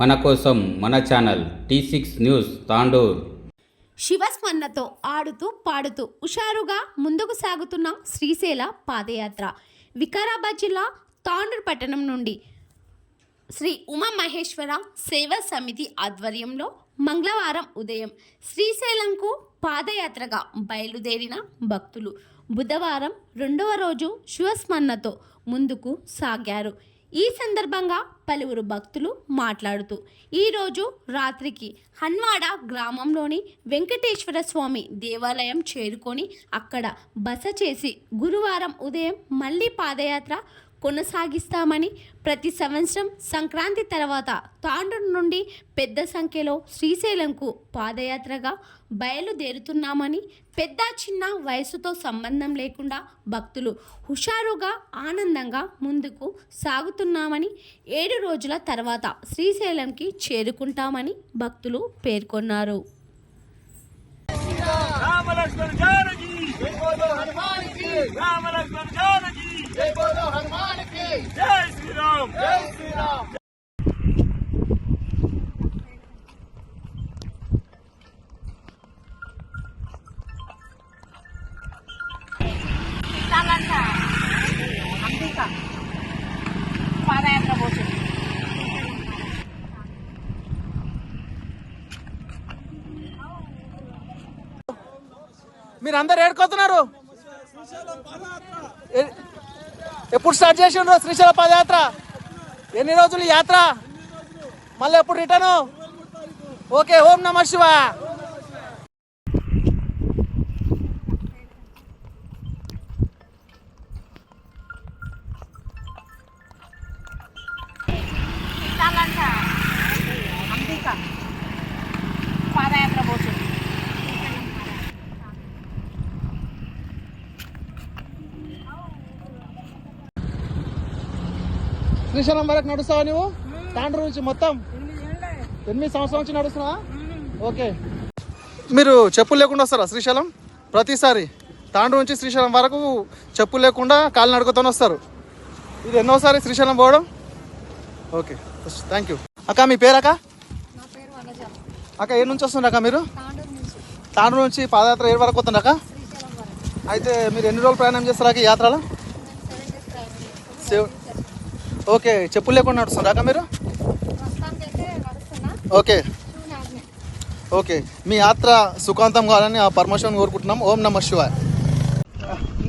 మన కోసం మన channel T six news Tandur. శివస్మరణతో ఆడుతూ పాడుతూ హుషారుగా ముందుకు సాగుతున్న శ్రీశైల పాదయాత్ర. వికారాబాద్ జిల్లా తాండూర్ పట్టణం నుండి శ్రీ ఉమామహేశ్వర సేవా సమితి ఆధ్వర్యంలో మంగళవారం ఉదయం శ్రీశైలంకు పాదయాత్రగా బయలుదేరిన భక్తులు బుధవారం రెండవ రోజు శివస్మరణతో ముందుకు సాగారు. ఈ సందర్భంగా పలువురు భక్తులు మాట్లాడుతూ ఈరోజు రాత్రికి హన్వాడ గ్రామంలోని వెంకటేశ్వర స్వామి దేవాలయం చేరుకొని అక్కడ బస చేసి గురువారం ఉదయం మళ్ళీ పాదయాత్ర కొనసాగిస్తామని ప్రతి సంవత్సరం సంక్రాంతి తర్వాత తాండూరు నుండి పెద్ద సంఖ్యలో శ్రీశైలంకు పాదయాత్రగా బయలుదేరుతున్నామని పెద్ద చిన్న వయసుతో సంబంధం లేకుండా భక్తులు హుషారుగా ఆనందంగా ముందుకు సాగుతున్నామని ఏడు రోజుల తర్వాత శ్రీశైలంకి చేరుకుంటామని భక్తులు పేర్కొన్నారు. రామ లక్ష్మణ జానకి జై బోలో హనుమాన్కి జై శ్రీరామ్. జై శ్రీరామ్. పాదయాత్ర పోతుంది మీరు అందరు ఏడుకోతున్నారు ఎప్పుడు స్టార్ట్ చేసిండ్రు శ్రీశైల పాదయాత్ర? ఎన్ని రోజులు యాత్ర? మళ్ళీ ఎప్పుడు రిటర్ను ఓకే ఓం నమ శివ విశాలంట అంబిక పాదయాత్ర పోతుంది శ్రీశైలం వరకు నడుస్తావా నువ్వు? తాండ్రు నుంచి మొత్తం? ఎనిమిది సంవత్సరాల నుంచి నడుస్తున్నావా? ఓకే. మీరు చెప్పులు లేకుండా వస్తారా శ్రీశైలం? ప్రతిసారి తాండ్రు నుంచి శ్రీశైలం వరకు చెప్పులు లేకుండా కాళ్ళు నడుకుతూనే వస్తారు. ఇది ఎన్నోసారి శ్రీశైలం పోవడం? ఓకే. Thank you. అక్క మీ పేరు అక్క? అక్క ఏ నుంచి వస్తుంది అక్క మీరు? తాండ్రు నుంచి. పాదయాత్ర ఏ వరకు వస్తుంది అక్క? అయితే మీరు ఎన్ని రోజులు ప్రయాణం చేస్తారు అక్క ఈ యాత్రలో? సెవెన్ ఓకే చెప్పులు లేకుండా నడుస్తుందా? అక్క మీరు? ఓకే. ఓకే. మీ యాత్ర సుఖాంతం కావాలని ఆ పరమేశ్వరం కోరుకుంటున్నాం. ఓం నమ శివాయ్.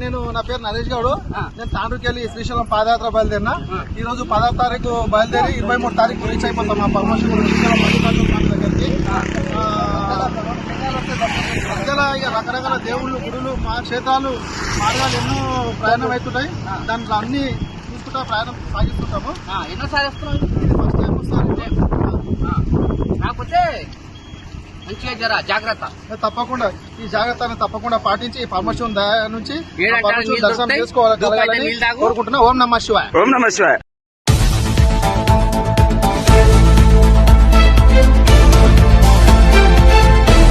నేను నా పేరు నరేష్ గౌడు. నేను తాండ్రుకి వెళ్ళి శ్రీశైలం పాదయాత్ర బయలుదేరినా. ఈ రోజు పదవ తారీఖు బయలుదేరి ఇరవై మూడు తారీఖు రీచ్ అయిపోతాం ఆ పరమేశ్వరం శ్రీశైలం మల్లికార్జున దగ్గరికి. మధ్యలో ఇక రకరకాల దేవుళ్ళు గుడులు మా క్షేత్రాలు మార్గాలు ఎన్నో ప్రయాణం అవుతుంటాయి దాంట్లో అన్ని చూసుకుంటా ప్రయాణం సాగిస్తుంటాము ఎన్నోసారి ఫస్ట్ టైం ఒకసారి కాకపోతే మంచిగా జర జాగ్రత్త. తప్పకుండా. ఈ జాగ్రత్తను తప్పకుండా పాటించి ఈ పరమశివం దయ నుంచి దర్శనం. చేసుకోవాలి. కోరుకుంటున్నా. ఓం నమ శివాయ. ఓం నమ శివాయ.